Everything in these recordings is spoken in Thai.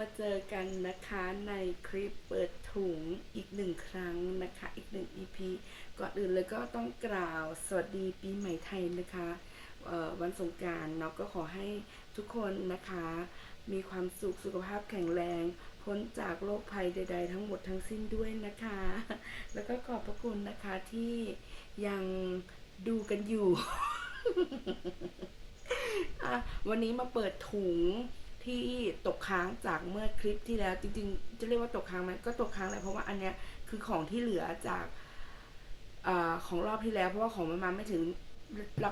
มาเจอกันนะคะในคลิปเปิดถุงอีกหนึ่งครั้งนะคะ อีกหนึ่ง EP ก่อนอื่นเลยก็ต้องกล่าวสวัสดีปีใหม่ไทยนะคะวันสงการเนาะก็ขอให้ทุกคนนะคะ มีความสุขสุขภาพแข็งแรง พ้นจากโรคภัยใด ๆ ทั้งหมดทั้งสิ้นด้วยนะคะ แล้วก็ขอบพระคุณนะคะที่ยังดูกันอยู่ วันนี้มาเปิดถุง ที่ตกค้างจากเมื่อคลิปที่แล้ว จริงๆ จะเรียกว่าตกค้างไหมก็ตกค้างแหละเพราะว่าอันเนี้ยคือของที่เหลือจากอของรอบที่แล้ว เพราะว่าของมันมาไม่ถึง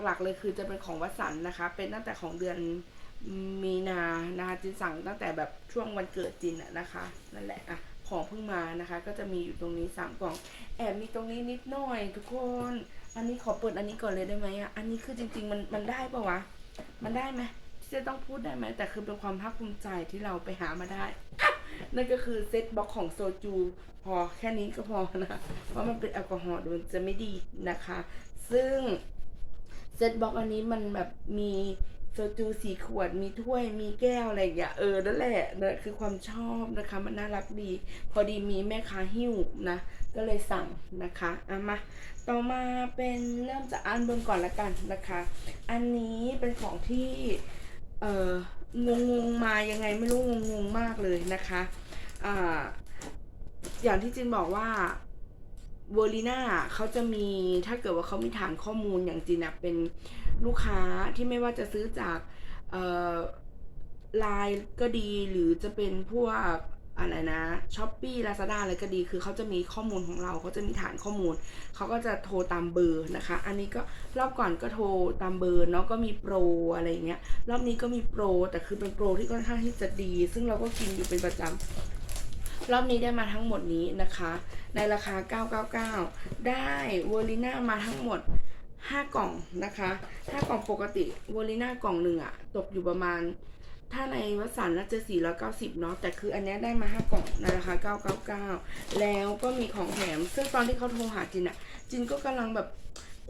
หลักๆ เลยคือจะเป็นของวัสันนะคะ เป็นตั้งแต่ของเดือนมีนานะคะจินสั่งตั้งแต่แบบช่วงวันเกิดจินอะนะคะนั่นแหละอะของเพิ่งมานะคะ ก็จะมีอยู่ตรงนี้สามกล่อง แอบมีตรงนี้นิดหน่อย ทุกคน อันนี้ขอเปิดอันนี้ก่อนเลยได้ไหมอะอันนี้คือจริง ๆ มันมันได้ปะวะ มันได้ไหม ที่จะต้องพูดได้ไหมแต่คือเป็นความภาคภูมิใจที่เราไปหามาได้ นั่นก็คือเซตบ็อกของโซจู พอแค่นี้ก็พอนะเพราะมันเป็นแอลกอฮอล์เดี๋ยวมันจะไม่ดีนะคะ ซึ่งเซตบ็อกอันนี้มันแบบมีโซจูสี่ขวดมีถ้วยมีแก้วอะไรอย่างเงี้ยเออนั่นแหละนั่นคือความชอบนะคะ มันน่ารักดี พอดีมีแม่ค้าหิ้วนะ ก็เลยสั่งนะคะอะมาต่อมาเป็นเริ่มจากอันบนก่อนละกันนะคะ อันนี้เป็นของที่ เอองงงมายังไงไม่รู้งงงมากเลยนะคะอ่าอย่างที่จินบอกว่าเวอร์ลีน่าเขาจะมีถ้าเกิดว่าเขามีฐานข้อมูลอย่างจินเป็นลูกค้าที่ไม่ว่าจะซื้อจากไลน์ก็ดีหรือจะเป็นพวก อะไรนะช้อปปี้ลาซาด้าอะไรก็ดี คือเขาจะมีข้อมูลของเราเขาจะมีฐานข้อมูล เขาก็จะโทรตามเบอร์นะคะ อันนี้ก็รอบก่อนก็โทรตามเบอร์เนาะก็มีโปรอะไรอย่างเงี้ย รอบนี้ก็มีโปร แต่คือเป็นโปรที่ค่อนข้างที่จะดี ซึ่งเราก็กินอยู่เป็นประจำรอบนี้ได้มาทั้งหมดนี้นะคะ ในราคา 999 ได้เวอร์ลิน่ามาทั้งหมด5 กล่องนะคะถ้ากล่องปกติเวอร์ลิน่ากล่องหนึ่งอะตกอยู่ประมาณ ถ้าในวัสันน่าจะ490เนาะแต่คืออันนี้ได้มา 5 กล่องในราคา999 แล้วก็มีของแถม ซึ่งตอนที่เขาโทรหาจินอะจินก็กำลังแบบ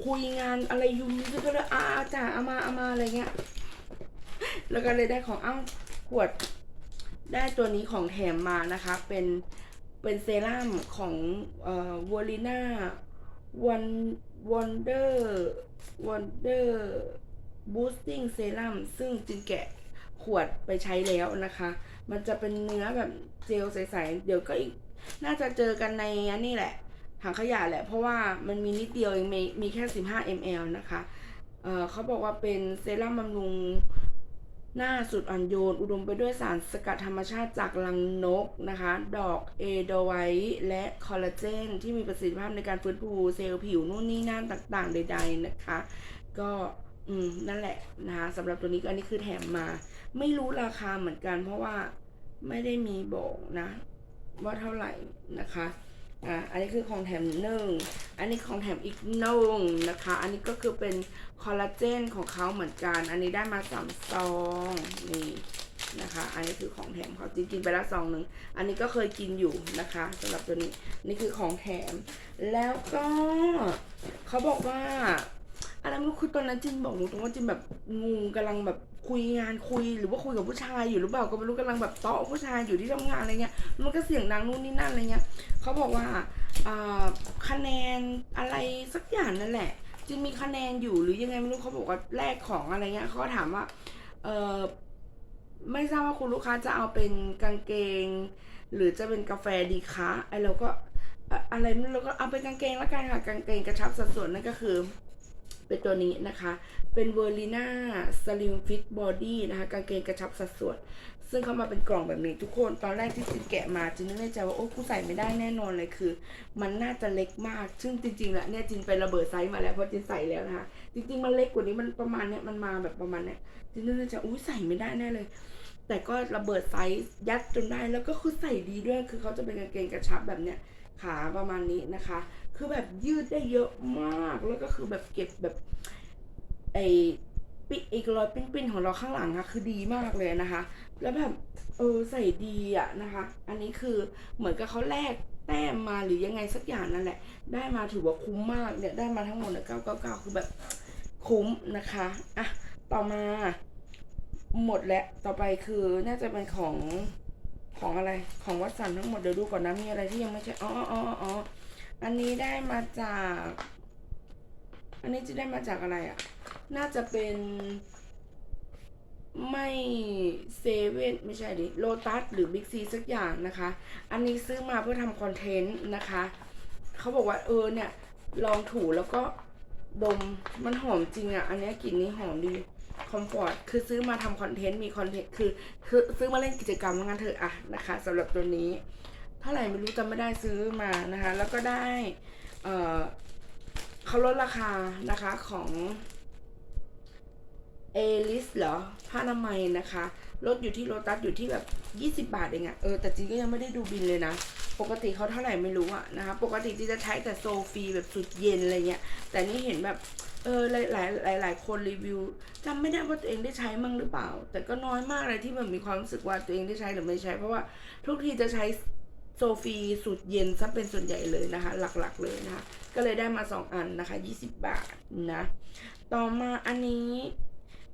คุยงานอะไรยุ่จินก็เลยอาจ่าเอามาเอามาอะไรเงี้ยแล้วก็เลยได้ของเอ้าขวดได้ตัวนี้ของแถมมานะคะ เป็นเป็นเซรั่มของเอ่อวอลิน่าวันวันเดอร์วันเดอร์บูสติ้งเซรั่มซึ่งจินแกะ ขวดไปใช้แล้วนะคะ มันจะเป็นเนื้อแบบเจลใสๆ เดี๋ยวก็อีก น่าจะเจอกันในนนี้แหละ ถังขยะแหละ เพราะว่ามันมีนิดเดียวเองมีมีแค่ 15 ml นะคะ เออเขาบอกว่าเป็นเซรั่มบำรุงหน้าสุดอ่อนโยน อุดมไปด้วยสารสกัดธรรมชาติจากรังนกนะคะ ดอกเอโดไวท์และคอลลาเจน ที่มีประสิทธิภาพในการฟื้นฟูเซลล์ผิวนู่นนี่นั่นต่างๆ ใด ๆ นะคะ ก็ อืม นั่นแหละนะคะสำหรับตัวนี้ก็อันนี้คือแถมมา ไม่รู้ราคาเหมือนกัน เพราะว่าไม่ได้มีบอกนะ ว่าเท่าไหร่นะคะอ่าอันนี้คือของแถมหนึ่งอันนี้ของแถมอีกหนึ่งนะคะ อันนี้ก็คือเป็นคอลลาเจนของเขาเหมือนกัน อันนี้ได้มาสามซองนี่นะคะ อันนี้คือของแถมเขาจริงๆไปแล้วซองหนึ่งอันนี้ก็เคยกินอยู่นะคะสำหรับตัวนี้นี่คือของแถม แล้วก็เขาบอกว่าอะไรไม่รู้คือตอนนั้นจินบอกหนูตรงว่าจินแบบงูกำลังแบบ คุยงานคุยหรือว่าคุยกับผู้ชายอยู่หรือเปล่าก็ไม่รู้กำลังแบบเตาะผู้ชายอยู่ที่ทำงานอะไรเงี้ย มันก็เสียงดังนู่นนี่นั่นอะไรเงี้ยเขาบอกว่าคะแนนอะไรสักอย่างนั่นแหละจินมีคะแนนอยู่หรือยังไงไม่รู้เขาบอกว่าแลกของอะไรเงี้ยเขาก็ถามว่าเออไม่ทราบว่าคุณลูกค้าจะเอาเป็นกางเกง หรือจะเป็นกาแฟดีคะไอเราก็อะไรไม่รู้เราก็เอาเป็นกางเกงแล้วกันค่ะกางเกงกระชับสัดส่วนนั่นก็คือ เป็นตัวนี้นะคะ เป็นเวอร์ลีน่าสลิมฟิตบอดี้นะคะ กางเกงกระชับสัดส่วน ซึ่งเขามาเป็นกล่องแบบนี้ทุกคน ตอนแรกที่จินแกะมาจินนึกในใจว่า โอ้กูใส่ไม่ได้แน่นอนเลยคือ มันน่าจะเล็กมาก ซึ่งจริงๆแล้วเนี่ยจินไประเบิดไซส์มาแล้วเพราะจินใส่แล้วนะคะ จริงๆมันเล็กกว่านี้มันประมาณเนี้ยมันมาแบบประมาณเนี้ยจินนึกในใจอุ้ยใส่ไม่ได้แน่เลย แต่ก็ระเบิดไซส์ยัดจนได้แล้วก็คือใส่ดีด้วย คือเขาจะเป็นกางเกงกระชับแบบเนี้ย ขาประมาณนี้นะคะ คือแบบยืดได้เยอะมาก แล้วก็คือแบบเก็บแบบไอปิอีกรอยปิ้นๆของเราข้างหลังอะคือดีมากเลยนะคะ แล้วแบบเออใส่ดีอะนะคะ อันนี้คือเหมือนกับเขาแลกแต้มมาหรือยังไงสักอย่างนั่นแหละ ได้มาถือว่าคุ้มมากเนี่ยได้มาทั้งหมดเนี่ยเก้าเก้าเก้าคือแบบคุ้มนะคะอะต่อมาหมดแล้วต่อไปคือน่าจะเป็นของ ของอะไรของวัดสันทั้งหมดเดี๋ยวดูก่อนนะมีอะไรที่ยังไม่ใช่อ๋ออ๋ออ๋ออันนี้ได้มาจาก อันนี้จะได้มาจากอะไรอะ น่าจะเป็นไม่เซเว่นไม่ใช่ดิโลตัสหรือบิ๊กซีสักอย่างนะคะ อันนี้ซื้อมาเพื่อทำคอนเทนต์นะคะ เขาบอกว่าเออเนี่ย ลองถูแล้วก็ดมมันหอมจริงอะ อันนี้กลิ่นนี้หอมดี คอมฟอร์ตคือซื้อมาทำคอนเทนต์มีคอนเทนต์คือคือซื้อมาเล่นกิจกรรมว่างั้นเถอะอะนะคะสำหรับตัวนี้ เท่าไหร่ไม่รู้จำไม่ได้ซื้อมานะคะ แล้วก็ได้เออเขาลดราคานะคะของเอลิสเหรอผ้าอนามัยนะคะลดอยู่ที่โลตัสอยู่ที่แบบ 20 บาทเองอะเออแต่จริงก็ยังไม่ได้ดูบินเลยนะ ปกติเขาเท่าไหร่ไม่รู้อะนะคะ ปกติที่จะใช้แต่โซฟีแบบสุดเย็นอะไรเงี้ย แต่นี่เห็นแบบ เออหลายหลายหลายหลายคนรีวิวจำไม่ได้ว่าตัวเองได้ใช้มั่งหรือเปล่า แต่ก็น้อยมากเลยที่มันมีความรู้สึกว่าตัวเองได้ใช้หรือไม่ใช้ เพราะว่าทุกทีจะใช้โซฟีสูตรเย็นซะเป็นส่วนใหญ่เลยนะคะ หลักๆเลยนะคะ ก็เลยได้มาสองอันนะคะ 20 บาทนะ ต่อมาอันนี้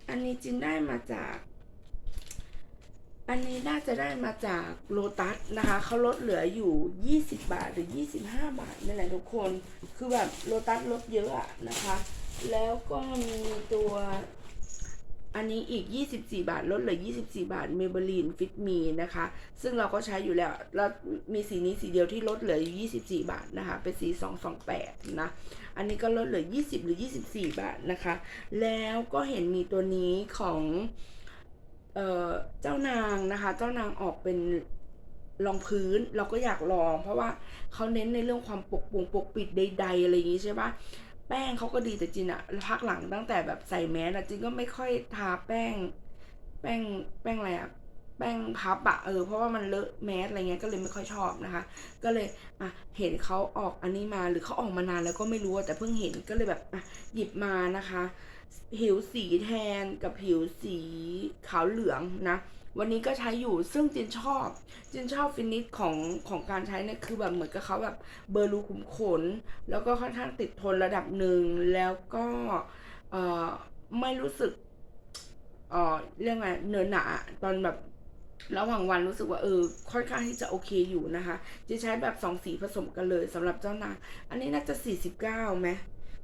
อันนี้จินได้มาจาก อันนี้น่าจะได้มาจากโลตัสนะคะ เขาลดเหลืออยู่ 20 บาทหรือ 25 บาทนี่แหละทุกคน คือแบบโลตัสลดเยอะอะนะคะ แล้วก็มีตัวอันนี้อีก 24 บาท ลดเหลือ 24 บาท เมเบลีนฟิตมีนะคะ ซึ่งเราก็ใช้อยู่แล้ว แล้วมีสีนี้สีเดียวที่ลดเหลืออยู่ 24 บาทนะคะ เป็นสี 228 นะ อันนี้ก็ลดเหลือ 20 หรือ 24 บาทนะคะ แล้วก็เห็นมีตัวนี้ของเออเจ้านางนะคะ เจ้านางออกเป็นรองพื้นเราก็อยากลอง เพราะว่าเขาเน้นในเรื่องความปกปุงปกปิดใด ๆ อะไรอย่างงี้ใช่ปะ แป้งเขาก็ดีแต่จินอะพักหลังตั้งแต่แบบใส่แมสอะจินก็ไม่ค่อยทาแป้ง แป้งแป้งอะไรอะ แป้งพับอะเออเพราะว่ามันเลอะแมสอะไรเงี้ยก็เลยไม่ค่อยชอบนะคะ ก็เลยอะเห็นเขาออกอันนี้มาหรือเขาออกมานานแล้วก็ไม่รู้แต่เพิ่งเห็นก็เลยแบบอะหยิบมานะคะ ผิวสีแทนกับผิวสีขาวเหลืองนะวันนี้ก็ใช้อยู่ซึ่งจินชอบจินชอบฟินิชของของการใช้เนี่ยคือแบบเหมือนกับเขาแบบเบอร์รูขุมขน แล้วก็ค่อนข้างติดทนระดับหนึ่งแล้วก็เออไม่รู้สึกเออเรื่องไงเนื้อหนาตอนแบบ ระหว่างวันรู้สึกว่าเออค่อนข้างที่จะโอเคอยู่นะคะ จะใช้แบบสองสีผสมกันเลยสำหรับเจ้านางอันนี้น่าจะ 49ไหม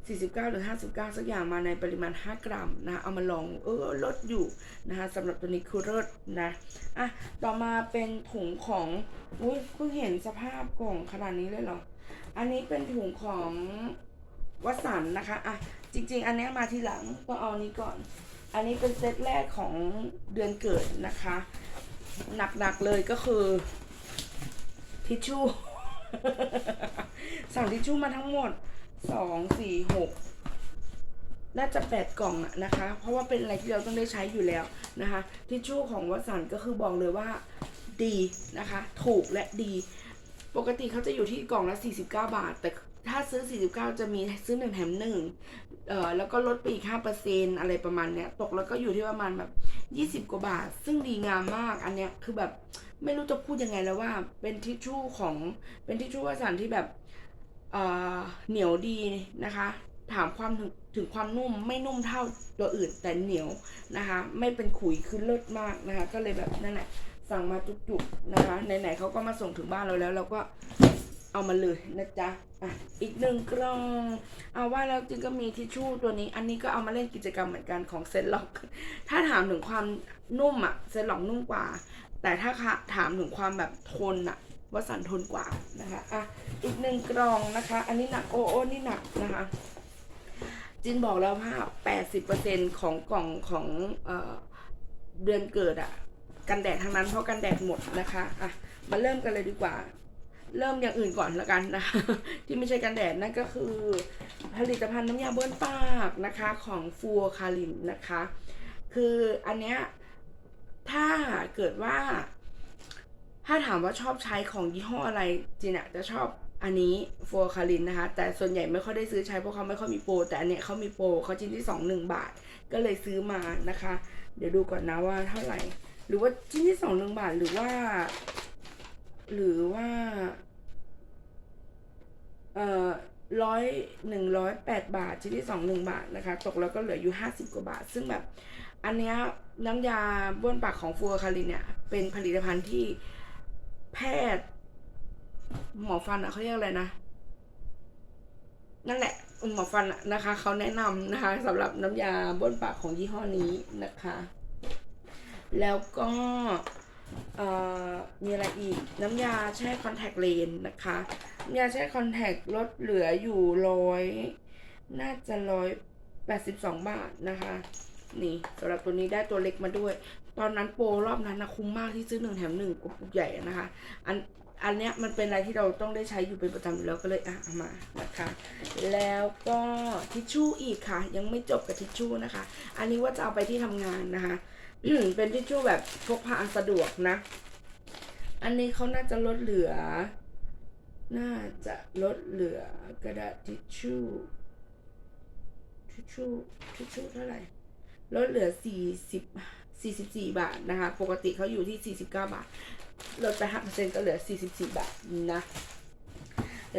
49 หรือ 59 สักอย่างมาในปริมาณ 5 กรัมนะ เอามาลองเออลดอยู่นะคะสำหรับตัวนี้คือลิศนะอะต่อมาเป็นถุงของอุ้ยเพิ่งเห็นสภาพกล่องขนาดนี้เลยเหรอ อันนี้เป็นถุงของวัสันนะคะอะจริง ๆ อันนี้มาทีหลังต้องเอาอันนี้ก่อน อันนี้เป็นเซตแรกของเดือนเกิดนะคะ หนักๆเลยก็คือ ทิชชู่ สั่งทิชชู่มาทั้งหมดสองสี่หกน่าจะแปดกล่องอะนะคะ เพราะว่าเป็นอะไรที่เราต้องได้ใช้อยู่แล้วนะคะ ทิชชู่ของวัสันก็คือบอกเลยว่าดีนะคะ ถูกและดี ปกติเขาจะอยู่ที่กล่องละ49 บาท แต่ ถ้าซื้อ 49 จะมีซื้อหนึ่งแถมหนึ่งเอ่อแล้วก็ลดไปอีก 5%อะไรประมาณเนี้ย ตกแล้วก็อยู่ที่ประมาณแบบ 20 กว่าบาท ซึ่งดีงามมาก อันเนี้ยคือแบบไม่รู้จะพูดยังไงแล้วว่า เป็นทิชชู่ของ เป็นทิชชู่วัสันต์ที่แบบเอ่อเหนียวดีนะคะ ถามความถึงถึงความนุ่มไม่นุ่มเท่าตัวอื่นแต่เหนียวนะคะ ไม่เป็นขุยคือเลิศมากนะคะ ก็เลยแบบนั่นแหละสั่งมาจุกๆนะคะไหนๆเขาก็มาส่งถึงบ้านเราแล้วเราก็ เอามาเลยนะจ๊ะอะอีกหนึ่งกล่องเอาว่าแล้วจริงก็มีทิชชู่ตัวนี้ อันนี้ก็เอามาเล่นกิจกรรมเหมือนกันของเซนล็อก ถ้าถามถึงความนุ่มอะเซนล็อกนุ่มกว่า แต่ถ้าถามถึงความแบบทนอะวสันทนกว่านะคะอะอีกหนึ่งกล่องนะคะ อันนี้หนักโอโอนี่หนักนะคะจินบอกแล้วว่า 80%ของกล่องของเออเดือนเกิดอะกันแดดทั้งนั้นเพราะกันแดดหมดนะคะ อะ มาเริ่มกันเลยดีกว่า เริ่มอย่างอื่นก่อนละกันนะคะที่ไม่ใช่กันแดดนั่นก็คือ ผลิตภัณฑ์น้ำยาบ้วนปากนะคะของฟัวคารินนะคะ คืออันเนี้ยถ้าเกิดว่า ถ้าถามว่าชอบใช้ของยี่ห้ออะไรจีน่ะจะชอบอันนี้ฟัวคารินนะคะ แต่ส่วนใหญ่ไม่ค่อยได้ซื้อใช้เพราะเขาไม่ค่อยมีโปรแต่อันเนี้ยเขามีโปรเขาชิ้นที่สองหนึ่งบาท ก็เลยซื้อมานะคะ เดี๋ยวดูก่อนนะว่าเท่าไหร่ หรือว่าชิ้นที่สองหนึ่งบาทหรือว่า หรือว่าเอ่อร้อยหนึ่งร้อยแปดบาทชิ้นที่สองหนึ่งบาทนะคะ ตกแล้วก็เหลืออยู่ห้าสิบกว่าบาท ซึ่งแบบ อันเนี้ยน้ำยาบ้วนปากของฟัวคารินเนี่ย เป็นผลิตภัณฑ์ที่แพทย์ หมอฟันอะเขาเรียกอะไรนะ นั่นแหละหมอฟันะนะคะเขาแนะนำนะคะสำหรับน้ำยาบ้วนปากของยี่ห้อนี้นะคะ แล้วก็ มีอะไรอีกน้ำยาแช่คอนแทคเลนส์นะคะน้ำยาแช่คอนแทคลดเหลืออยู่ร้อยน่าจะร้อยแปดสิบสองบาทนะคะ นี่สำหรับตัวนี้ได้ตัวเล็กมาด้วย ตอนนั้นโปรรอบนั้นนะคุ้มมากที่ซื้อหนึ่งแถมหนึ่งกระปุกใหญ่นะคะ อันอันเนี้ยมันเป็นอะไรที่เราต้องได้ใช้อยู่เป็นประจำอยู่แล้วก็เลยอะเอามานะคะ แล้วก็ทิชชู่อีกค่ะ ยังไม่จบกับทิชชู่นะคะ อันนี้ว่าจะเอาไปที่ทำงานนะคะ เป็นทิชชู่แบบพกพาสะดวกนะ อันนี้เขาน่าจะลดเหลือ น่าจะลดเหลือกระดาษทิชชู่ ทิชชู่ ทิชชู่เท่าไหร่ ลดเหลือ40 44บาทนะคะ ปกติเขาอยู่ที่49บาท ลดไป5%ก็เหลือ44บาทนะ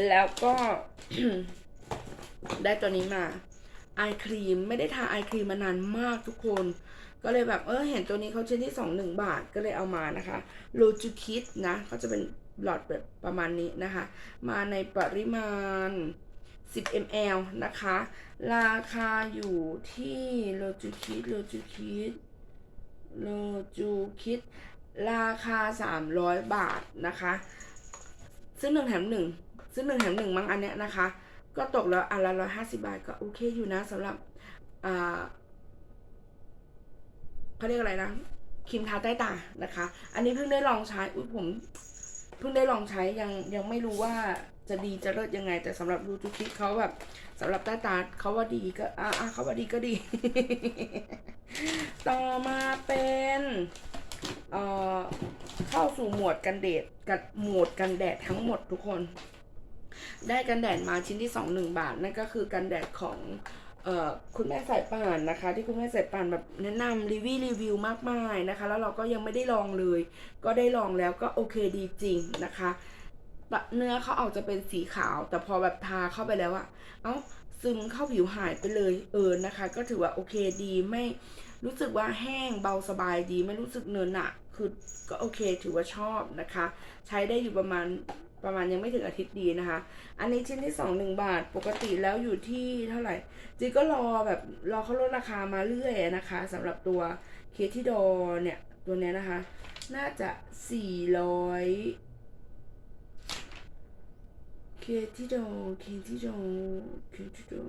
แล้วก็ได้ตัวนี้มาไอครีม ไม่ได้ทาไอครีมมานานมากทุกคน ก็เลยแบบเออเห็นตัวนี้เขาเช่นที่สองหนึ่งบาทก็เลยเอามานะคะโลจูคิดนะเขาจะเป็นหลอดแบบประมาณนี้นะคะ มาในปริมาณ 10 ml นะคะ ราคาอยู่ที่โลจูคิดโลจูคิดโลจูคิด ราคา 300 บาทนะคะ ซื้อหนึ่งแถมหนึ่งซื้อหนึ่งแถมหนึ่งมั้งอันเนี้ยนะคะ ก็ตกแล้วอันละร้อยห้าสิบาทก็โอเคอยู่นะสำหรับอ่า เขาเรียกอะไรนะครีมทาใต้ตานะคะ อันนี้เพิ่งได้ลองใช้อุ้ยผมเพิ่งได้ลองใช้ยังยังไม่รู้ว่าจะดีจะเลิศยังไง แต่สำหรับดูทุกคลิเขาแบบสำหรับใต้ตาเขาว่าดีก็อ่าอ่าเขาว่าดีก็ดี ต่อมาเป็นเอ่อเข้าสู่หมวดกันแดดกับหมวดกันแดดทั้งหมดทุกคน ได้กันแดดมาชิ้นที่สองหนึ่งบาท นั่นก็คือกันแดดของ เอ่อคุณแม่สายป่านนะคะ ที่คุณแม่สายป่านแบบแนะนำรีวิวรีวิวมากมายนะคะ แล้วเราก็ยังไม่ได้ลองเลย ก็ได้ลองแล้วก็โอเคดีจริงนะคะปะเนื้อเขาออกจะเป็นสีขาว แต่พอแบบทาเข้าไปแล้วอะเอ้าซึมเข้าผิวหายไปเลยเออนะคะ ก็ถือว่าโอเคดีไม่รู้สึกว่าแห้งเบาสบายดี ไม่รู้สึกเนินหนักคือก็โอเคถือว่าชอบนะคะ ใช้ได้อยู่ประมาณ ประมาณยังไม่ถึงอาทิตย์ดีนะคะ อันนี้ชิ้นที่สองหนึ่งบาทปกติแล้วอยู่ที่เท่าไหร่จีก็รอแบบรอเขาลดราคามาเรื่อยนะคะสำหรับตัวเคที่ดอเนี่ยตัวเนี้ยนะคะ น่าจะสี่ร้อยเคที่ดอเคที่ดอเคที่ดอ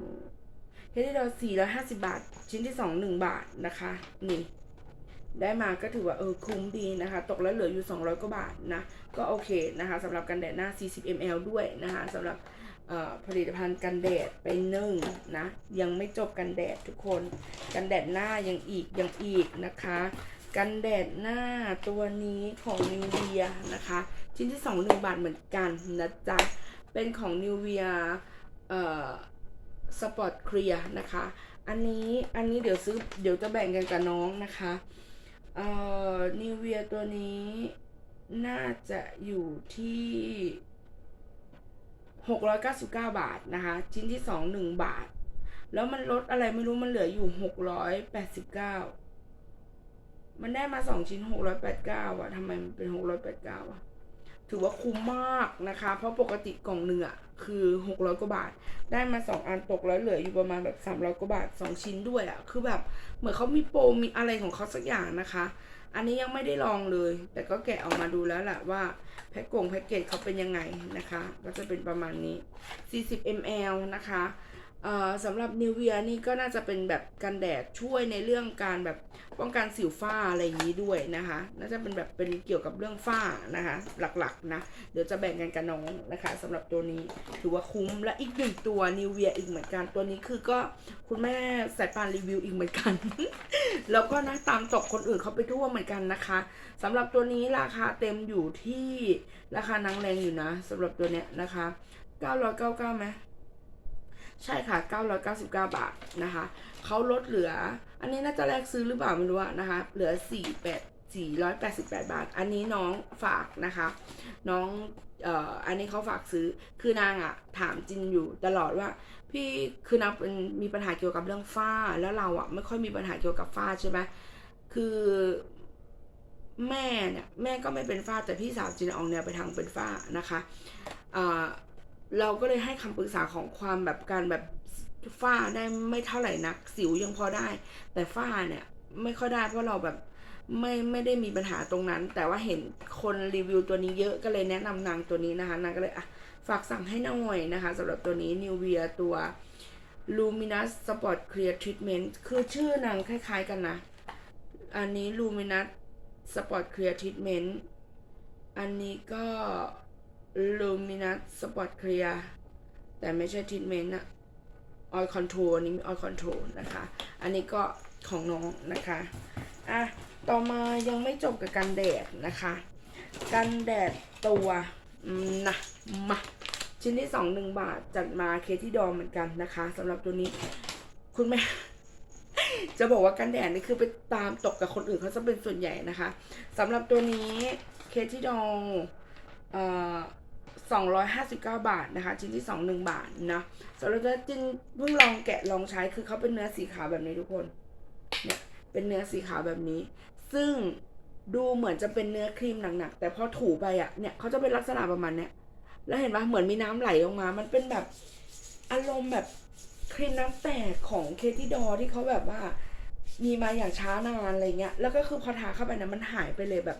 เคที่ดอสี่ร้อยห้าสิบาท ชิ้นที่สองหนึ่งบาทนะคะ นี่ ได้มาก็ถือว่าเออคุ้มดีนะคะ ตกแล้วเหลืออยู่ 200 กว่าบาทนะ ก็โอเคนะคะสำหรับกันแดดหน้า 40 ml ด้วยนะคะสำหรับผลิตภัณฑ์กันแดดไปหนึ่งนะ ยังไม่จบกันแดดทุกคน กันแดดหน้ายังอีกยังอีกนะคะ กันแดดหน้าตัวนี้ของนิวเวียนะคะ ชิ้นที่ 2 1 บาทเหมือนกันนะจ๊ะ เป็นของนิวเวียเอ่อสปอร์ตเคลียนะคะ อันนี้อันนี้เดี๋ยวซื้อเดี๋ยวจะแบ่งกันกับน้องนะคะ เอ่อนิวเวียตัวนี้น่าจะอยู่ที่หกร้อยเก้าสิบเก้าบาทนะคะ ชิ้นที่สองหนึ่งบาท แล้วมันลดอะไรไม่รู้มันเหลืออยู่หกร้อยแปดสิบเก้ามันได้มาสองชิ้นหกร้อยแปดเก้าอะทำไมมันเป็นหกร้อยแปดเก้าอะ ถือว่าคุ้มมากนะคะ เพราะปกติกล่องหนึ่งอะคือหกร้อยกว่าบาท ได้มาสองอันตกแล้วเหลืออยู่ประมาณแบบสามร้อยกว่าบาทสองชิ้นด้วยอะคือแบบเหมือนเขามีโปรมีอะไรของเขาสักอย่างนะคะ อันนี้ยังไม่ได้ลองเลย แต่ก็แกะออกมาดูแล้วแหละว่าแพ็กกงแพ็กเกจเขาเป็นยังไงนะคะ ก็จะเป็นประมาณนี้ 40 ml นะคะ สำหรับนิวเวียนี่ก็น่าจะเป็นแบบกันแดดช่วยในเรื่องการแบบป้องกันสิวฝ้าอะไรอย่างนี้ด้วยนะคะ น่าจะเป็นแบบเป็นเกี่ยวกับเรื่องฝ้านะคะ หลักๆนะ เดี๋ยวจะแบ่งกันกับน้องนะคะสำหรับตัวนี้ถือว่าคุ้มและอีกหนึ่งตัวนิวเวียอีกเหมือนกันตัวนี้คือก็คุณแม่สายปานรีวิวอีกเหมือนกัน แล้วก็นะตามตกคนอื่นเขาไปทั่วเหมือนกันนะคะสำหรับตัวนี้ราคาเต็มอยู่ที่ราคานางแรงอยู่นะสำหรับตัวเนี้ยนะคะ999ไหม ใช่ค่ะ 999 บาทนะคะเขาลดเหลือ อันนี้น่าจะแลกซื้อหรือเปล่าไม่รู้อะนะคะ เหลือ 48 488 บาท อันนี้น้องฝากนะคะ น้องเอ่ออันนี้เขาฝากซื้อ คือนางอะถามจินอยู่ตลอดว่า พี่คือนางเป็นมีปัญหาเกี่ยวกับเรื่องฝ้า แล้วเราอะไม่ค่อยมีปัญหาเกี่ยวกับฝ้าใช่ไหมคือแม่เนี่ยแม่ก็ไม่เป็นฝ้าแต่พี่สาวจินออกแนวไปทางเป็นฝ้านะคะอ่า เราก็เลยให้คำปรึกษาของความแบบการแบบฝ้าได้ไม่เท่าไหร่นัก สิวยังพอได้ แต่ฝ้าเนี่ยไม่ค่อยได้เพราะเราแบบไม่ไม่ได้มีปัญหาตรงนั้น แต่ว่าเห็นคนรีวิวตัวนี้เยอะก็เลยแนะนำนางตัวนี้นะคะนางก็เลยอะฝากสั่งให้หน่อยนะคะสำหรับตัวนี้ New v i a ตัว Luminous Spot Clear Treatment คือชื่อนางคล้ายๆกันนะ อันนี้ Luminous Spot Clear Treatment อันนี้ก็ Luminous Spot Clear แต่ไม่ใช่ Treatment อะ Oil Control นี่ Oil Control นะคะ อันนี้ก็ของน้องนะคะ อะ ต่อมายังไม่จบกับกันแดดนะคะ กันแดดตัวนะมาชิ้นที่สองหนึ่งบาทจัดมาเคที่ดอมเหมือนกันนะคะสำหรับตัวนี้ คุณแม่จะบอกว่ากันแดดนี่คือไปตามตกกับคนอื่นเขาจะเป็นส่วนใหญ่นะคะสำหรับตัวนี้เคที่ดองเอ่อ สองร้อยห้าสิบเก้าบาทนะคะ ชิ้นที่สองหนึ่งบาทนะสำหรับตัวจินเพิ่งลองแกะลองใช้คือเขาเป็นเนื้อสีขาวแบบนี้ทุกคนเนี่ยเป็นเนื้อสีขาวแบบนี้ ซึ่งดูเหมือนจะเป็นเนื้อครีมหนักๆแต่พอถูไปอะเนี่ยเขาจะเป็นลักษณะประมาณเนี้ยแล้วเห็นปะเหมือนมีน้ำไหลออกมา มันเป็นแบบอารมณ์แบบครีมน้ำแตกของเคที่ดอที่เขาแบบว่า มีมาอย่างช้านานอะไรเงี้ย แล้วก็คือพอทาเข้าไปนะมันหายไปเลยแบบ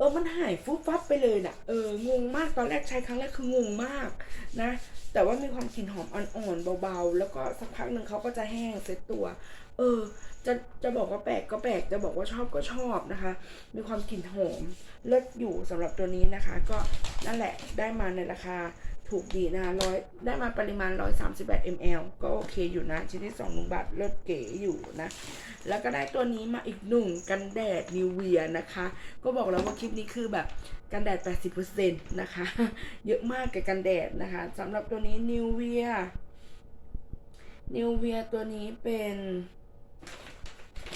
เออมันหายฟุบฟับไปเลยน่ะเอองงมากตอนแรกใช้ครั้งแรกคืองงมากนะ แต่ว่ามีความกลิ่นหอมอ่อนๆเบาๆ แล้วก็สักพักหนึ่งเขาก็จะแห้งเซ็ตตัว เออ จะจะบอกว่าแปลกก็แปลกจะบอกว่าชอบก็ชอบนะคะ มีความกลิ่นหอมเลิศอยู่สำหรับตัวนี้นะคะ ก็นั่นแหละได้มาในราคา ถูกดีนะร้อยได้มาปริมาณ 138 ml ก็โอเคอยู่นะ ชิ้นที่2หนึ่งบาทเลิศเก๋อยู่นะ แล้วก็ได้ตัวนี้มาอีกหนึ่งกันแดดนิวเวียนะคะ ก็บอกแล้วว่าคลิปนี้คือแบบกันแดด 80%นะคะ เยอะมากกับกันแดดนะคะสำหรับตัวนี้นิวเวียนิวเวียตัวนี้เป็น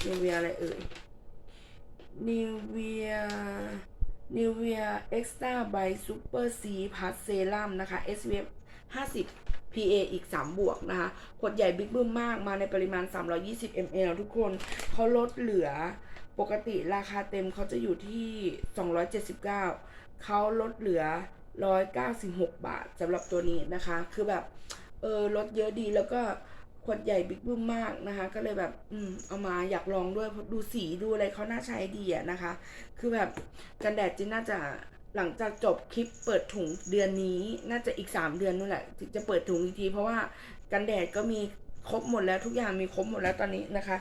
นิวเวียอะไรเอ่ยนิวเวีย นิวเวียเอ็กซ์ตร้าไบซูเปอร์ซีพัสเซรั่มนะคะ SPF 50 PA อีก 3 บวกนะคะขวดใหญ่บิ๊กบึ้มมากมาในปริมาณ 320 ml ทุกคนเขาลดเหลือปกติราคาเต็มเขาจะอยู่ที่ 279 เขาลดเหลือ 196 บาทสำหรับตัวนี้นะคะ คือแบบ เออลดเยอะดีแล้วก็ ขวดใหญ่บิ๊กบึ้มมากนะคะ ก็เลยแบบอืมเอามาอยากลองด้วยดูสีดูอะไรเขาน่าใช้ดีอะนะคะ คือแบบกันแดดจินน่าจะหลังจากจบคลิปเปิดถุงเดือนนี้ น่าจะอีกสามเดือนนู่นแหละถึงจะเปิดถุงอีกทีเพราะว่ากันแดดก็มีครบหมดแล้วทุกอย่างมีครบหมดแล้วตอนนี้นะคะ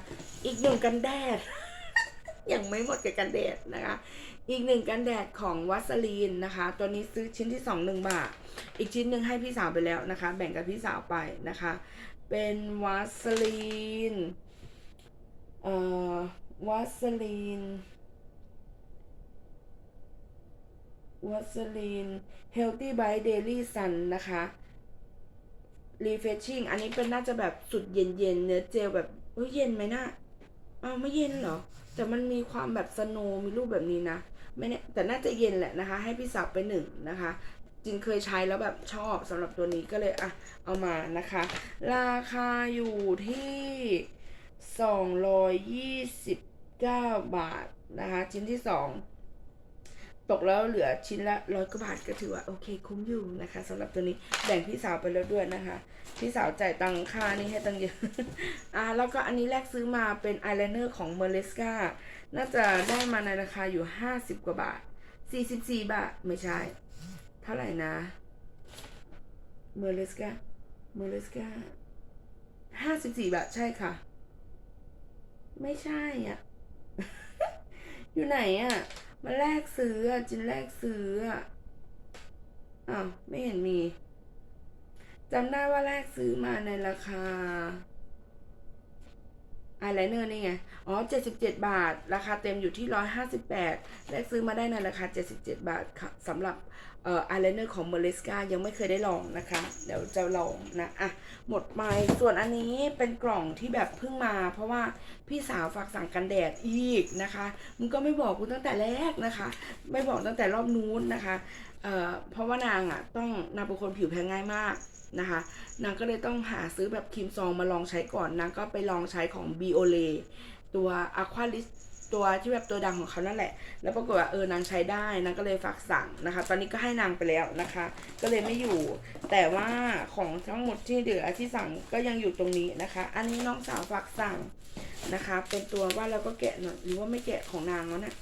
อีกหนึ่งกันแดดยังไม่หมดกับกันแดดนะคะ อีกหนึ่งกันแดดของวัสลีนนะคะ ตัวนี้ซื้อชิ้นที่สองหนึ่งบาท อีกชิ้นหนึ่งให้พี่สาวไปแล้วนะคะ แบ่งกับพี่สาวไปนะคะ เป็นวัสลีนเอ่อวัสลีนวัสลีน Healthy by Daily Sun นะคะ Refreshing อันนี้เป็นน่าจะแบบสุดเย็นเย็นๆเนื้อเจลแบบเฮ้ยเย็นไหมนะ่ะอ้าวไม่เย็นเหรอ แต่มันมีความแบบสโนมีรูปแบบนี้นะ ไม่เนี่ยแต่น่าจะเย็นแหละนะคะ ให้พี่สาวไปหนึ่งนะคะ จินเคยใช้แล้วแบบชอบสำหรับตัวนี้ก็เลยอะเอามานะคะ ราคาอยู่ที่ 229 บาทนะคะ ชิ้นที่ 2 ตกแล้วเหลือชิ้นละร้อยกว่าบาทก็ถือว่าโอเคคุ้มอยู่นะคะสำหรับตัวนี้แบ่งพี่สาวไปแล้วด้วยนะคะ พี่สาวจ่ายตังค่านี่ให้ตังเยอะอ่าแล้วก็อันนี้แรกซื้อมาเป็นอายไลเนอร์ของเมเลสกาน่าจะได้มาในราคาอยู่ 50 กว่าบาท 44 บาทไม่ใช่ เท่าไหร่นะเมอร์เลสกาเมอร์เลสกา54บสี่บาทใช่ค่ะ ไม่ใช่อะ อยู่ไหนอะ มาแลกซื้ออะ จินแลกซื้ออะ อ้าว ไม่เห็นมีจำได้ว่าแลกซื้อมาในราคาอายไลเนอร์นี่ไง อ๋อ 77 บาท ราคาเต็มอยู่ที่ 158 แลกซื้อมาได้ในราคา 77 บาทค่ะสำหรับ เอ่ออายไลเนอร์ของเมอริสกายังไม่เคยได้ลองนะคะ เดี๋ยวจะลองนะ อะ หมดไปส่วนอันนี้เป็นกล่องที่แบบเพิ่งมา เพราะว่าพี่สาวฝากสั่งกันแดดอีกนะคะ มึงก็ไม่บอกกูตั้งแต่แรกนะคะ ไม่บอกตั้งแต่รอบนู้นนะคะ เอ่อ เพราะว่านางอะ ต้องนางเป็นคนผิวแพ้ง่ายมากนะคะ นางก็เลยต้องหาซื้อแบบครีมซองมาลองใช้ก่อน นางก็ไปลองใช้ของ b ิโอเลตัว Aqua l i s ตัวที่แบบตัวดังของเขานั่นแหละ แล้วปรากฏว่าเออนางใช้ได้นางก็เลยฝากสั่งนะคะ ตอนนี้ก็ให้นางไปแล้วนะคะ ก็เลยไม่อยู่ แต่ว่าของทั้งหมดที่เหลือที่สั่งก็ยังอยู่ตรงนี้นะคะ อันนี้น้องสาวฝากสั่งนะคะ เป็นตัวว่าเราก็แกะหน่อยหรือว่าไม่แกะของนางแล้วเนี่ย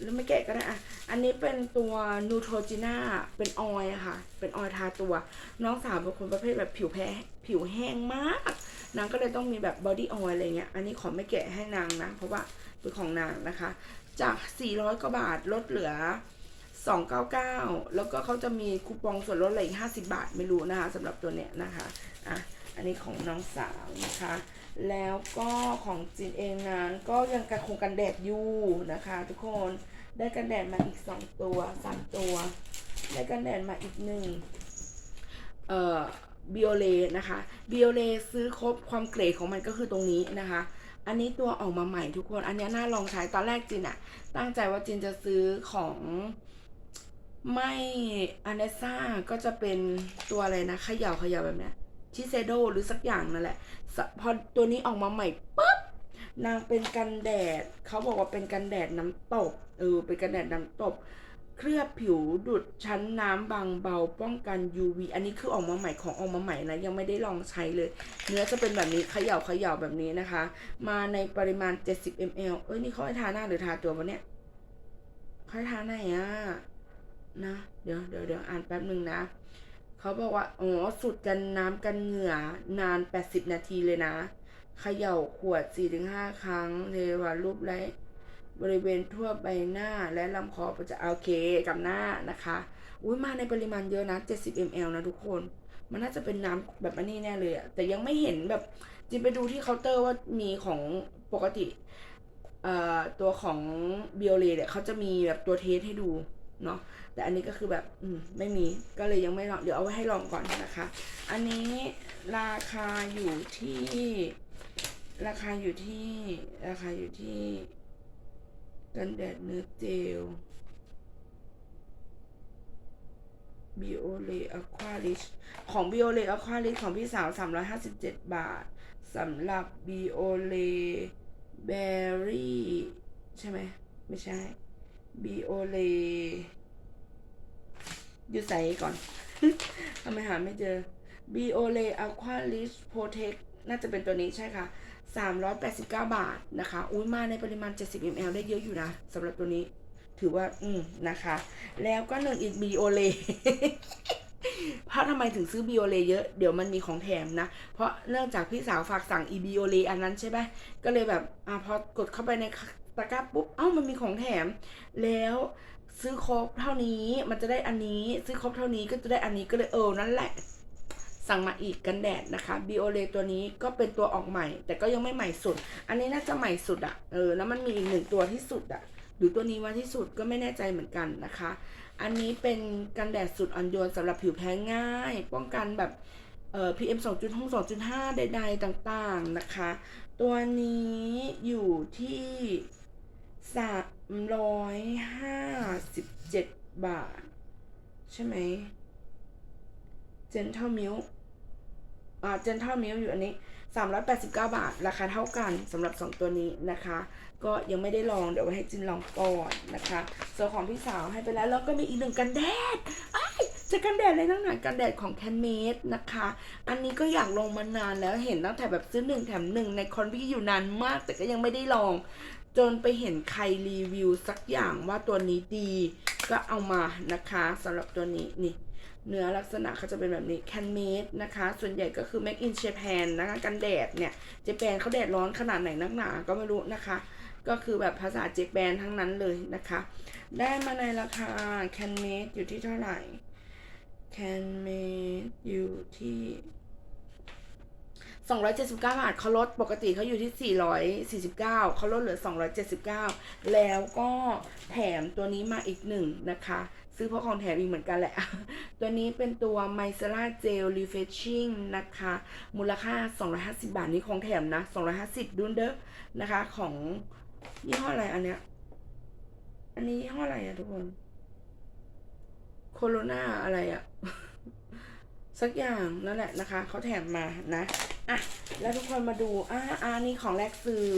หรือไม่แกะก็ได้อะอันนี้เป็นตัวนูโทรจิน่า เป็นออยค่ะ เป็นออยทาตัว น้องสาวเป็นคนประเภทแบบผิวแพ้ ผิวแห้งมาก นางก็เลยต้องมีแบบบอดี้ออยอะไรเงี้ย อันนี้ขอไม่แกะให้นางนะ เพราะว่า ของนางนะคะ จาก 400 กว่าบาทลดเหลือ 299 แล้วก็เขาจะมีคูปองส่วนลดอะไรอีก 50 บาทไม่รู้นะคะสำหรับตัวเนี้ยนะคะอะอันนี้ของน้องสาวนะคะ แล้วก็ของจีนเองนั้นก็ยังกันคงกันแดดอยู่นะคะ ทุกคนได้กันแดดมาอีก 2 ตัว 3 ตัว ได้กันแดดมาอีกหนึ่งเอ่อบิโอเลนะคะบิโอเลซื้อครบความเกรดของมันก็คือตรงนี้นะคะ อันนี้ตัวออกมาใหม่ทุกคน อันนี้น่าลองใช้ตอนแรกจินอะตั้งใจว่าจินจะซื้อของไม่อันเนซ่าก็จะเป็นตัวอะไรนะเขย่าเขย่าแบบเนี้ยชิเซโดหรือสักอย่างนั่นแหละ พอตัวนี้ออกมาใหม่ปุ๊บนางเป็นกันแดด เขาบอกว่าเป็นกันแดดน้ำตกเออเป็นกันแดดน้ำตก เคลือบผิวดุดชั้นน้ำบางเบาป้องกัน UV อันนี้คือออกมาใหม่ของออกมาใหม่นะยังไม่ได้ลองใช้เลย เนื้อจะเป็นแบบนี้เขย่าเขย่าแบบนี้นะคะ มาในปริมาณ 70 ml เอ้ยนี่เขาให้ทาหน้าหรือทาตัววะเนี่ยเขาให้ทาไหนอะนะเดี๋ยวเดี๋ยวเดี๋ยวอ่านแป๊บหนึ่งนะเขาบอกว่าอ๋อสูตรกันน้ำกันเหงื่อนาน 80 นาทีเลยนะเขย่าขวด 4-5 ครั้งเทวารูปไร้ บริเวณทั่วใบหน้าและลำคอจะโอเคกับหน้านะคะ อุ้ยมาในปริมาณเยอะนะ 70 ml นะทุกคน มันน่าจะเป็นน้ำแบบอันนี้แน่เลยอะแต่ยังไม่เห็นแบบจินไปดูที่เคาน์เตอร์ว่ามีของปกติตัวของเบียเลเนี่ยเขาจะมีแบบตัวเทสให้ดูเนาะแต่อันนี้ก็คือแบบอืมไม่มีก็เลยยังไม่ลองเดี๋ยวเอาไว้ให้ลองก่อนนะคะ อันนี้ราคาอยู่ที่ ราคาอยู่ที่ราคาอยู่ที่ กันแดดเนื้อเจล Biole Aquaris ของ Biole Aquaris ของพี่สาว 357 บาทสำหรับ Biole Berry ใช่ไหม ไม่ใช่ Biole อยู่ใส่ก่อนทำไมหาไม่เจอ Biole Aquaris Protect น่าจะเป็นตัวนี้ใช่ค่ะ 389 บาทนะคะอุ้ยมาในปริมาณ 70 ml ได้เยอะอยู่นะสำหรับตัวนี้ ถือว่า อืมนะคะ แล้วก็หนึ่งอีก Biole เพราะทำไมถึงซื้อ Biole เยอะ เดี๋ยวมันมีของแถมนะ เพราะเนื่องจากพี่สาวฝากสั่งอี Biole อันนั้นใช่ไหมก็เลยแบบอะพอกดเข้าไปในตะกร้าปุ๊บ เอ้ามันมีของแถม แล้วซื้อครบเท่านี้มันจะได้อันนี้ ซื้อครบเท่านี้ก็จะได้อันนี้ก็เลยเออนั่นแหละ สั่งมาอีกกันแดดนะคะ Biole ตัวนี้ก็เป็นตัวออกใหม่ แต่ก็ยังไม่ใหม่สุด อันนี้น่าจะใหม่สุดอะเออแล้วมันมีอีกหนึ่งตัวที่สุดอะหรือตัวนี้ว่าที่สุดก็ไม่แน่ใจเหมือนกันนะคะ อันนี้เป็นกันแดดสุดอ่อนโยนสำหรับผิวแพ้ง่าย ป้องกันแบบเอ่อ PM 2.6 2.5 ใดๆต่างๆนะคะ ตัวนี้อยู่ที่357บาท ใช่ไหม Gentle Milk อ่า Gentle Milk อยู่อันนี้ 389 บาท ราคาเท่ากันสำหรับ 2 ตัวนี้นะคะ ก็ยังไม่ได้ลองเดี๋ยวไว้ให้จินลองก่อนนะคะส่วนของพี่สาวให้ไปแล้วแล้วก็มีอีกหนึ่งกันแดดไอ้จะกันแดดเลยตั้งหนากันแดดของ c a n m a d e นะคะ อันนี้ก็อยากลงมานานแล้วเห็นตั้งแต่แบบซื้อหนึ่งแถมหนึ่งในคอนพี่อยู่นานมาก แต่ก็ยังไม่ได้ลอง จนไปเห็นใครรีวิวสักอย่างว่าตัวนี้ดี ก็เอามานะคะสำหรับตัวนี้นี่ เนื้อลักษณะเขาจะเป็นแบบนี้ can made นะคะ ส่วนใหญ่ก็คือ make in Japan นะคะกันแดดเนี่ยเจแปนเขาแดดร้อนขนาดไหนนักหนา ก็ไม่รู้นะคะ ก็คือแบบภาษาเจแปนทั้งนั้นเลยนะคะ ได้มาในราคา can made อยู่ที่เท่าไหร่ can made อยู่ที่279 บาทเขาลดปกติเขาอยู่ที่ 449เขาลดเหลือ 279 แล้วก็แถมตัวนี้มาอีกหนึ่งนะคะ ซื้อเพราะของแถมอีกเหมือนกันแหละ ตัวนี้เป็นตัว m i c e l l a Gel Refreshing นะคะ มูลค่า 250 บาทนี้ของแถมนะ 250ดุนเด้อนะคะ ของยี่ห้ออะไรอันเนี้ย อันนี้ยี่ห้ออะไรอะทุกคน โคโรนาอะไรอะสักอย่างนั่นแหละนะคะ เขาแถมมานะ อะ แล้วทุกคนมาดู อ่าอันนี้ของแรกซื้อ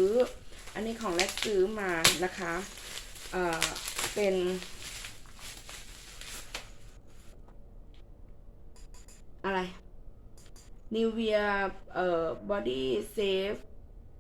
อันนี้ของแรกซื้อมานะคะ เอ่อ เป็น อะไร Nivea เอ่อ Body Safe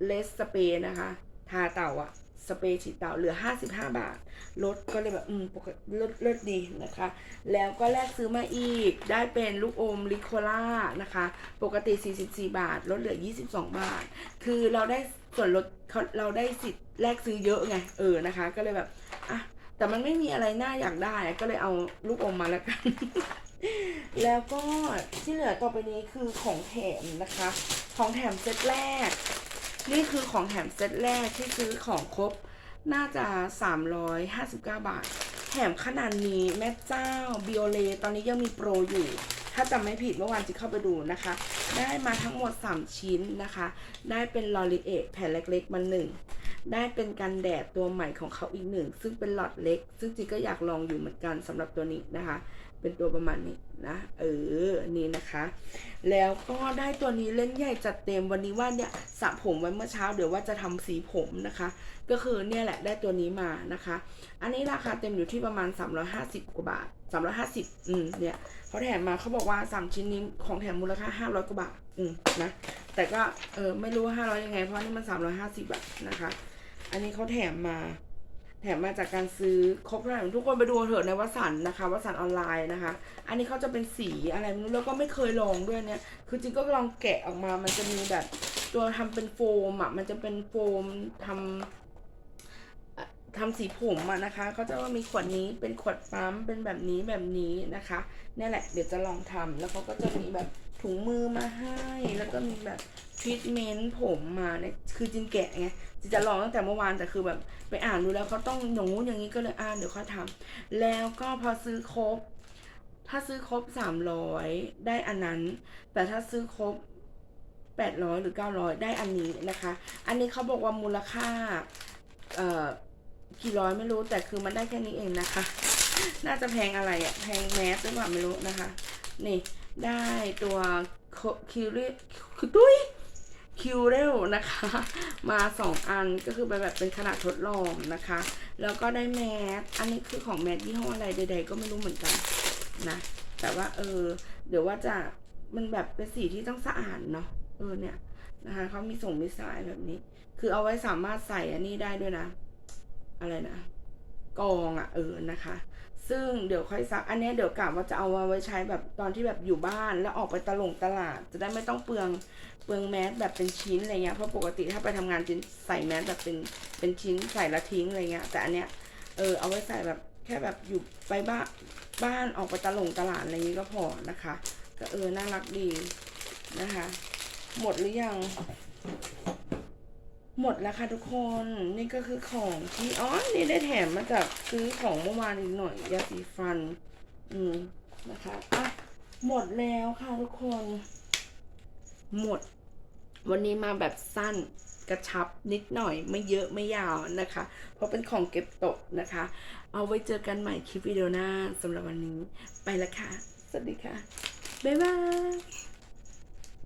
Less Spray นะคะ ทาเต่าอะสเปรย์ฉีดเต่าเหลือ 55 บาท ลดก็เลยแบบ อืม ปกติลดลดดีนะคะ แล้วก็แลกซื้อมาอีก ได้เป็นลูกอมลิโคล่านะคะ ปกติ 44 บาท ลดเหลือ 22 บาท คือเราได้ส่วนลดเขาเราได้สิทธิ์แลกซื้อเยอะไง เออ นะคะ ก็เลยแบบ อะ แต่มันไม่มีอะไรน่าอยากได้ ก็เลยเอาลูกอมมาแล้วกัน แล้วก็ที่เหลือต่อไปนี้คือของแถมนะคะ ของแถมเซตแรก นี่คือของแถมเซตแรกที่ซื้อของครบน่าจะ 359 บาท แถมขนาดนี้แม่เจ้าบิโอเลตอนนี้ยังมีโปรอยู่ ถ้าจำไม่ผิดเมื่อวานจะเข้าไปดูนะคะ ได้มาทั้งหมด 3 ชิ้นนะคะ ได้เป็นลอรีเอทแผ่นเล็กๆมาหนึ่ง ได้เป็นกันแดดตัวใหม่ของเขาอีกหนึ่ง ซึ่งเป็นหลอดเล็ก ซึ่งจีก็อยากลองอยู่เหมือนกันสำหรับตัวนี้นะคะ เป็นตัวประมาณนี้นะ เออ นี่นะคะ แล้วก็ได้ตัวนี้เล่นใหญ่จัดเต็มวันนี้ว่าเนี่ยสระผมไว้เมื่อเช้าเดี๋ยวว่าจะทำสีผมนะคะ ก็คือเนี่ยแหละได้ตัวนี้มานะคะ อันนี้ราคาเต็มอยู่ที่ประมาณ 350กว่าบาท 350 อืมเนี่ยเขาแถมมาเขาบอกว่า 3 ชิ้นนี้ของแถมมูลค่า 500กว่าบาท อืมนะแต่ก็เออไม่รู้ว่า500ยังไงเพราะนี่มัน 350บาทนะคะ อันนี้เขาแถมมา แถมมาจากการซื้อครบเท่าไหร่ทุกคนไปดูเถอะในวัสันนะคะวัสันออนไลน์นะคะ อันนี้เขาจะเป็นสีอะไรไม่รู้แล้วก็ไม่เคยลองด้วยเนี่ย คือจริงก็ลองแกะออกมา มันจะมีแบบตัวทำเป็นโฟมอะ มันจะเป็นโฟมทำอะทำสีผมอะนะคะเขาจะว่ามีขวดนี้เป็นขวดปั๊มเป็นแบบนี้แบบนี้นะคะนี่แหละ เดี๋ยวจะลองทำแล้วเขาก็จะมีแบบ ถุงมือมาให้ แล้วก็มีแบบทรีทเมนต์ผมมาเนี่ยคือจินแกะไงจินจะลองตั้งแต่เมื่อวานแต่คือแบบไปอ่านดูแล้วเขาต้องอย่างงู้นอย่างนี้ก็เลยอ่านเดี๋ยวค่อยทำแล้วก็พอซื้อครบ ถ้าซื้อครบสามร้อยได้อันนั้น แต่ถ้าซื้อครบแปดร้อยหรือเก้าร้อยได้อันนี้นะคะ อันนี้เขาบอกว่ามูลค่าเอ่อกี่ร้อยไม่รู้แต่คือมันได้แค่นี้เองนะคะ น่าจะแพงอะไรอะแพงแมสหรือเปล่าไม่รู้นะคะ นี่ ได้ตัวคิวเรคือตุ้ยคิวเรลนะคะ มาสองอันก็คือเป็นแบบเป็นขนาดทดลองนะคะ แล้วก็ได้แมสอันนี้คือของแมสยี่ห้ออะไรใด ๆ ก็ไม่รู้เหมือนกันนะ แต่ว่าเออ เดี๋ยวว่าจะมันแบบเป็นสีที่ต้องสะอาดเนาะเออเนี่ยนะคะเขามีส่งมีสายแบบนี้ คือเอาไว้สามารถใส่อันนี้ได้ด้วยนะ อะไรนะ กองอะ่ะเออนะคะ ซึ่งเดี๋ยวค่อยซักอันเนี้ยเดี๋ยวกะว่าจะเอามาไว้ใช้แบบตอนที่แบบอยู่บ้านแล้วออกไปตลงตลาด จะได้ไม่ต้องเปลืองเปลืองแมสแบบเป็นชิ้นอะไรเงี้ยเพราะปกติถ้าไปทำงานจินใส่แมสแบบเป็นเป็นชิ้นใส่ละทิ้งอะไรเงี้ยแต่อันเนี้ยเออเอาไว้ใส่แบบแค่แบบอยู่ไปบ้านบ้านออกไปตลงตลาดอะไรอย่างงี้ก็พอนะคะ ก็เออน่ารักดีนะคะ หมดหรือยัง หมดแล้วค่ะทุกคนนี่ก็คือของที่อ๋อนี่ได้แถมมาจากซื้อของเมื่อวานอีกหน่อยยาสีฟัน อืมนะคะอะหมดแล้วค่ะทุกคน หมด วันนี้มาแบบสั้นกระชับนิดหน่อยไม่เยอะไม่ยาวนะคะ เพราะเป็นของเก็บตกนะคะ เอาไว้เจอกันใหม่คลิปวิดีโอหน้าสำหรับวันนี้ ไปล้วค่ะ สวัสดีค่ะ บ๊ายบาย